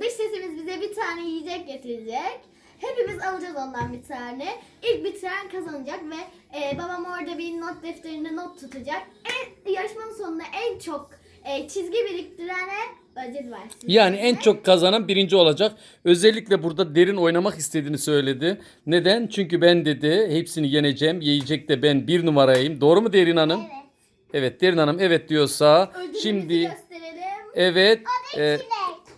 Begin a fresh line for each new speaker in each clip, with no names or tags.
dış sesimiz bize bir tane yiyecek getirecek. Hepimiz alacağız ondan bir tane. İlk bitiren kazanacak ve e, babam orada bir not defterinde not tutacak. En, yarışmanın sonunda en çok e, çizgi biriktirene ödül versin.
Yani en çok kazanan birinci olacak. Özellikle burada derin oynamak istediğini söyledi. Neden? Çünkü ben dedi hepsini yeneceğim. Yiyecekte ben bir numarayım. Doğru mu Derin Hanım?
Evet.
Evet Derin Hanım evet diyorsa
Ödülümüzü
şimdi
gösterelim.
evet e,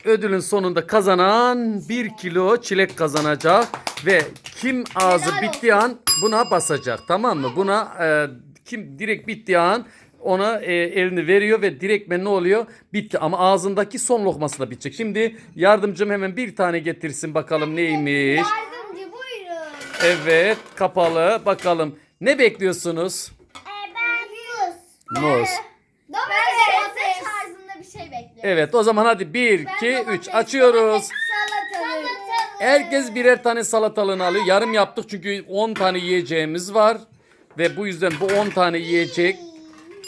ödülün sonunda kazanan bir kilo çilek kazanacak ve kim ağzı
Helal
bittiği an buna basacak tamam mı? Buna e, kim direkt bittiği an ona e, elini veriyor ve direkt ne oluyor? Bitti ama ağzındaki son lokması da bitecek. Şimdi yardımcım hemen bir tane getirsin bakalım neymiş.
Yardımcı buyurun.
Evet kapalı bakalım ne bekliyorsunuz?
Ee, ben buz.
Muz.
Domates tarzında bir şey bekliyorum.
Evet o zaman hadi 1, 2, 3 açıyoruz.
Salatalık.
Herkes birer tane salatalığını alıyor. Yarım yaptık çünkü 10 tane yiyeceğimiz var. Ve bu yüzden bu 10 tane yiyecek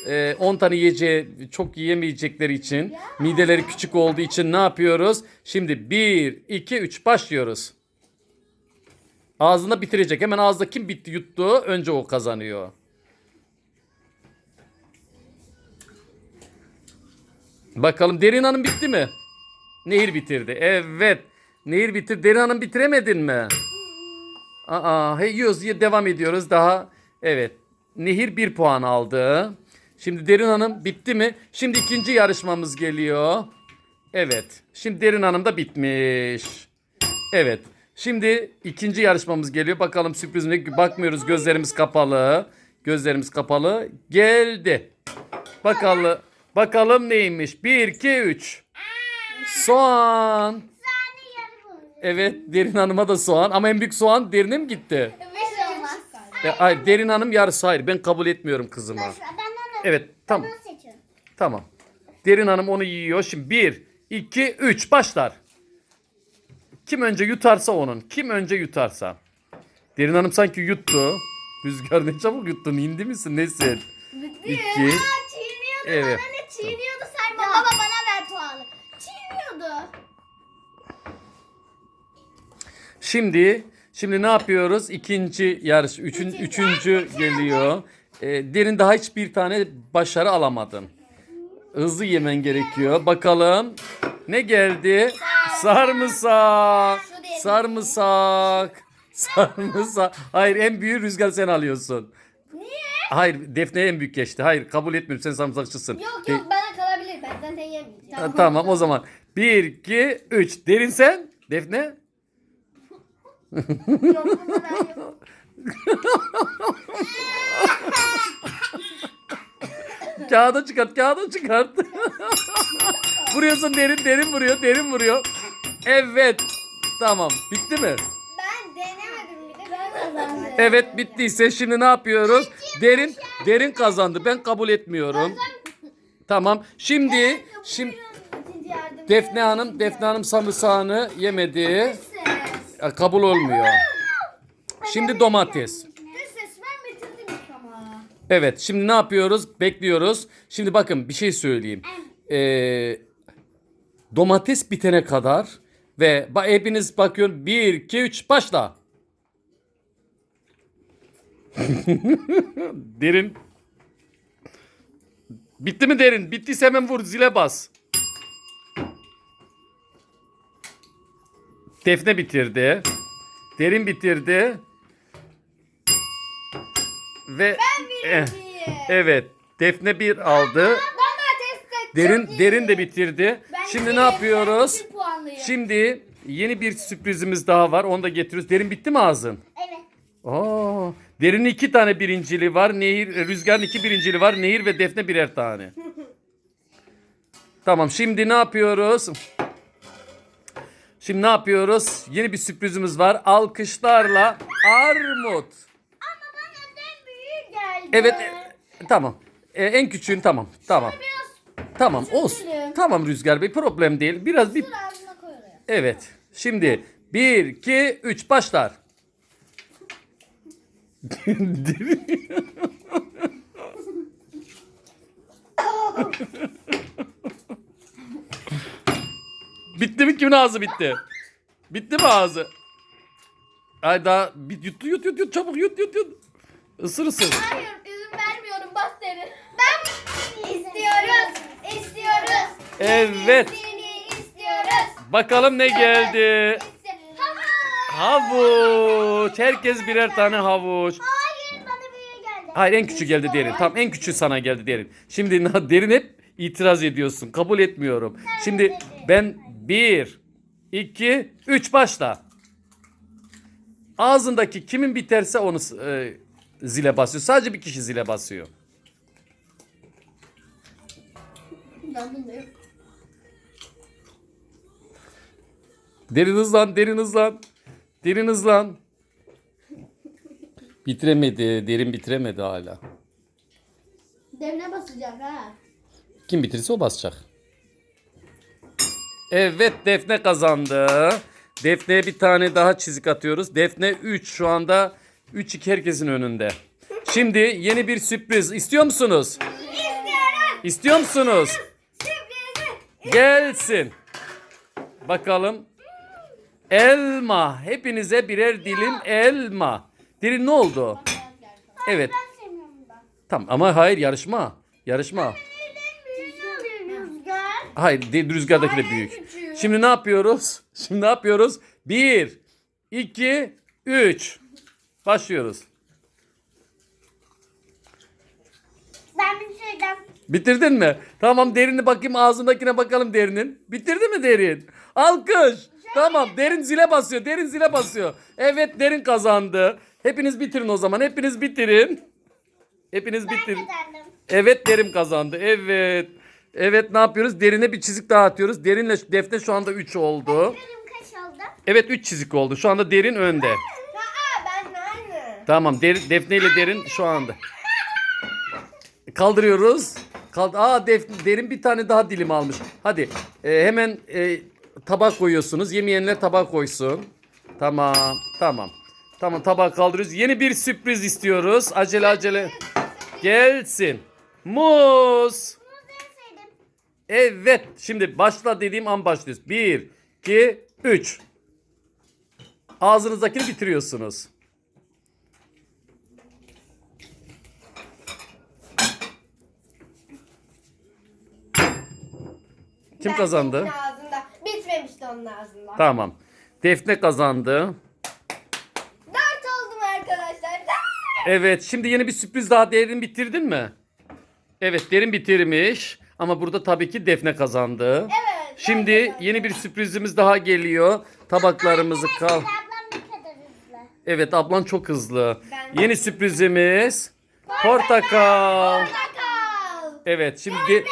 e, 10 tane yiyeceği çok yiyemeyecekleri için mideleri küçük olduğu için ne yapıyoruz? Şimdi 1, 2, 3 başlıyoruz. Ağzında bitirecek. Hemen ağızda kim bitti yuttu önce o kazanıyor. Bakalım Derin Hanım bitti mi? Nehir bitirdi. Evet. Nehir bitir. Derin Hanım bitiremedin mi? Aa, hey, yiyoruz, devam ediyoruz daha. Evet. Nehir bir puan aldı. Şimdi Derin Hanım bitti mi? Şimdi ikinci yarışmamız geliyor. Evet. Şimdi Derin Hanım da bitmiş. Evet. Şimdi ikinci yarışmamız geliyor. Bakalım sürpriz ne? Bakmıyoruz. Gözlerimiz kapalı. Gözlerimiz kapalı. Geldi. Bakalım. Bakalım neymiş? 1 2 3. Soğan. Evet Derin Hanım'a da soğan ama en büyük soğan Derin'e mi gitti? E, hayır Derin Hanım yarısı hayır ben kabul etmiyorum kızıma. Evet tamam tamam. Derin Hanım onu yiyor. Şimdi 1 2 3 başlar. Kim önce yutarsa onun. Kim önce yutarsa. Derin Hanım sanki yuttu. Rüzgar ne çabuk yuttun. indi misin? Nesin? İki.
Çiğniyordu
Evet.
Çiğniyordu sayma. Baba bana ver puanı. Çiğniyordu.
Şimdi şimdi ne yapıyoruz? İkinci yarış, üçün, üçüncü geliyor. Ee, derin daha hiçbir tane başarı alamadın. Hızlı yemen gerekiyor. Bakalım ne geldi? Sarımsak. Sarımsak. Sarımsak. Hayır en büyük rüzgar sen alıyorsun.
Niye?
Hayır Defne en büyük geçti. Hayır kabul etmiyorum sen sarımsakçısın.
Yok yok bana kalabilir. Ben zaten yemeyeceğim.
Ha, tamam o zaman. 1, 2, 3. Derin sen. Defne.
Yok.
Kağıda çıkart, kağıda çıkart. Vuruyorsun derin, derin vuruyor, derin vuruyor. Evet. Tamam. Bitti mi?
Ben denemedim bir de ben kazandım.
Evet bittiyse şimdi ne yapıyoruz? Derin, derin kazandı. Ben kabul etmiyorum. Tamam. Şimdi, şimdi. Defne Hanım, Defne Hanım sarımsağını yemedi. E, Kabul olmuyor. Şimdi domates. Evet şimdi ne yapıyoruz? Bekliyoruz. Şimdi bakın bir şey söyleyeyim. Ee, domates bitene kadar ve ba- hepiniz bakıyorum 1, 2, 3 başla. derin. Bitti mi derin? Bittiyse hemen vur zile bas. Defne bitirdi. Derin bitirdi. Ve Eh, evet. Defne bir aldı. Derin derin de bitirdi.
Ben
Şimdi ne yapıyoruz?
ben.
Şimdi yeni bir sürprizimiz daha var. Onu da getiriyoruz. Derin bitti mi ağzın?
Evet.
Aa, Derin iki tane birincili var. Nehir, e, Rüzgar'ın iki birincili var. Nehir ve Defne birer tane. tamam şimdi ne yapıyoruz? Şimdi ne yapıyoruz? Yeni bir sürprizimiz var. Alkışlarla armut.
Ama bana en büyüğü geldi.
Evet e, tamam. E, en küçüğün tamam. Tamam. Tamam olsun.
dilerim.
Tamam Rüzgar Bey problem değil. Biraz bir
Dur ağzına koy oraya.
Evet. Şimdi 1 2 3 başlar. Bit Bitti mi? Kimin ağzı bitti? Bitti mi ağzı? Ay daha bir yut yut yut yut çabuk yut yut yut. Isır ısır.
Hayır izin vermiyorum bas derin. Ben istiyoruz. istiyoruz.
Evet.
Seni istiyoruz.
Bakalım ne geldi? Havuç. Herkes birer tane havuç.
Hayır bana büyüğü geldi.
Hayır en küçüğü geldi derin. Tam en küçüğü sana geldi derin. Şimdi derin hep itiraz ediyorsun. Kabul etmiyorum. Şimdi ben bir, iki, üç başla. Ağzındaki kimin biterse onu e, zile basıyor. Sadece bir kişi zile basıyor.
Ben.
Derin hızlan, derin hızlan. Derin hızlan. Bitiremedi. Derin bitiremedi hala.
Derine basacak ha.
Kim bitirirse o basacak. Evet Defne kazandı. Defne'ye bir tane daha çizik atıyoruz. Defne 3 şu anda 3-2 herkesin önünde. Şimdi yeni bir sürpriz istiyor musunuz?
İstiyorum.
İstiyor musunuz?
Sürprizi.
Gelsin. Bakalım. Elma. Hepinize birer dilim elma. Derin ne oldu? Evet.
Ben sevmiyorum da.
Tamam ama hayır yarışma. Yarışma.
Rüzgar.
Hayır de, rüzgardaki de büyük.
küçüğü.
Şimdi ne yapıyoruz? Şimdi ne yapıyoruz? 1, 2, 3. Başlıyoruz.
Ben bitirdim.
Bitirdin mi? Tamam derini bakayım ağzındakine bakalım derinin. Bitirdi mi derin? Alkış. Tamam derin zile basıyor. Derin zile basıyor. Evet derin kazandı. Hepiniz bitirin o zaman. Hepiniz bitirin. Hepiniz bitirin.
Kazandım.
Evet derim kazandı. Evet. Evet ne yapıyoruz? Derine bir çizik daha atıyoruz. Derinle Defne şu anda 3 oldu.
Benim kaç oldu?
Evet 3 çizik oldu. Şu anda derin önde.
Aa ben aynı.
Tamam der, Defne ile derin şu anda. Kaldırıyoruz. Kald Aa Def, derin bir tane daha dilim almış. Hadi e, hemen e, tabak koyuyorsunuz. Yemeyenler tabak koysun. Tamam. Tamam. Tamam tabak kaldırıyoruz. Yeni bir sürpriz istiyoruz. Acele acele. Gelsin. Muz. Evet. Şimdi başla dediğim an başlıyoruz. 1, 2, 3. Ağzınızdakini bitiriyorsunuz. Kim kazandı?
Onun ağzında.
Tamam. Defne kazandı.
Dört oldum arkadaşlar. Dört.
Evet, şimdi yeni bir sürpriz daha derin bitirdin mi? Evet, derin bitirmiş. Ama burada tabii ki Defne kazandı.
Evet.
Şimdi yeni bir sürprizimiz daha geliyor. Tabaklarımızı kal.
Ablam ne kadar hızlı.
Evet, ablan çok hızlı.
Ben de.
Yeni sürprizimiz portakal.
Portakal.
Evet, şimdi de,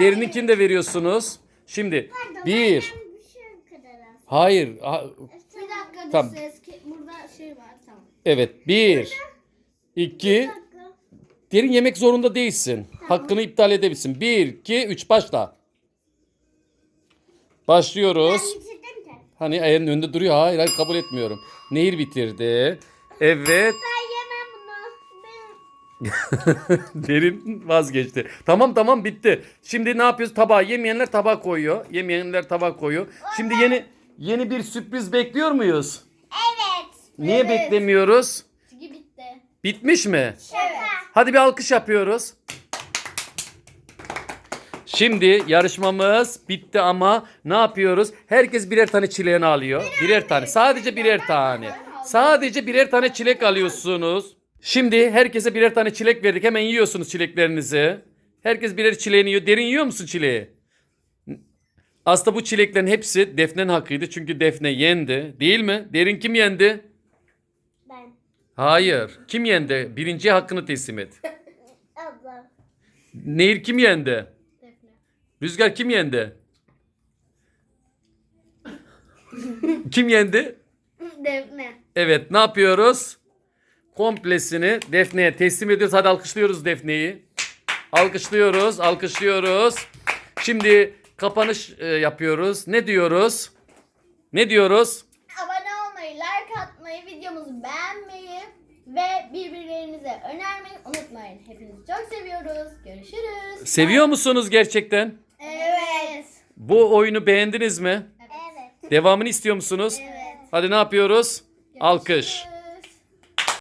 derininkini de veriyorsunuz. Şimdi
Pardon,
bir.
benden bir şey kadar az.
Hayır. ha-
Bir dakika
Tamam.
ses. Burada şey var tamam.
Evet, bir. iki. Derin yemek zorunda değilsin. Hakkını iptal edebilirsin. Bir, iki, üç başla. Başlıyoruz.
Bitirdim de.
Hani ayağının önünde duruyor. Hayır hayır kabul etmiyorum. Nehir bitirdi. Evet.
Ben yemem bunu. Ben...
Derin vazgeçti. Tamam tamam bitti. Şimdi ne yapıyoruz? Tabağa yemeyenler tabağa koyuyor. Yemeyenler tabağa koyuyor. Şimdi yeni yeni bir sürpriz bekliyor muyuz?
Evet.
Niye
Evet.
beklemiyoruz?
Çünkü bitti.
Bitmiş mi?
Evet.
Hadi bir alkış yapıyoruz. Şimdi yarışmamız bitti ama ne yapıyoruz? Herkes birer tane çileğini alıyor. Birer tane. Sadece birer tane. Sadece birer tane çilek alıyorsunuz. Şimdi herkese birer tane çilek verdik. Hemen yiyorsunuz çileklerinizi. Herkes birer çileğini yiyor. Derin yiyor musun çileği? Aslında bu çileklerin hepsi Defne'nin hakkıydı. Çünkü Defne yendi. Değil mi? Derin kim yendi?
Ben.
Hayır. Kim yendi? Birinciye hakkını teslim et.
Ablam.
Nehir kim yendi?
Defne.
Rüzgar kim yendi? kim yendi?
Defne.
Evet ne yapıyoruz? Komplesini Defne'ye teslim ediyoruz. Hadi alkışlıyoruz Defne'yi. Alkışlıyoruz, alkışlıyoruz. Şimdi kapanış e, yapıyoruz. Ne diyoruz? Ne diyoruz?
Abone olmayı, like atmayı, videomuzu beğenmeyi ve birbirlerinize önermeyi unutmayın. Hepinizi çok seviyoruz. Görüşürüz.
Seviyor musunuz gerçekten?
Evet.
Bu oyunu beğendiniz mi?
Evet.
Devamını istiyor musunuz?
Evet.
Hadi ne yapıyoruz? Alkış.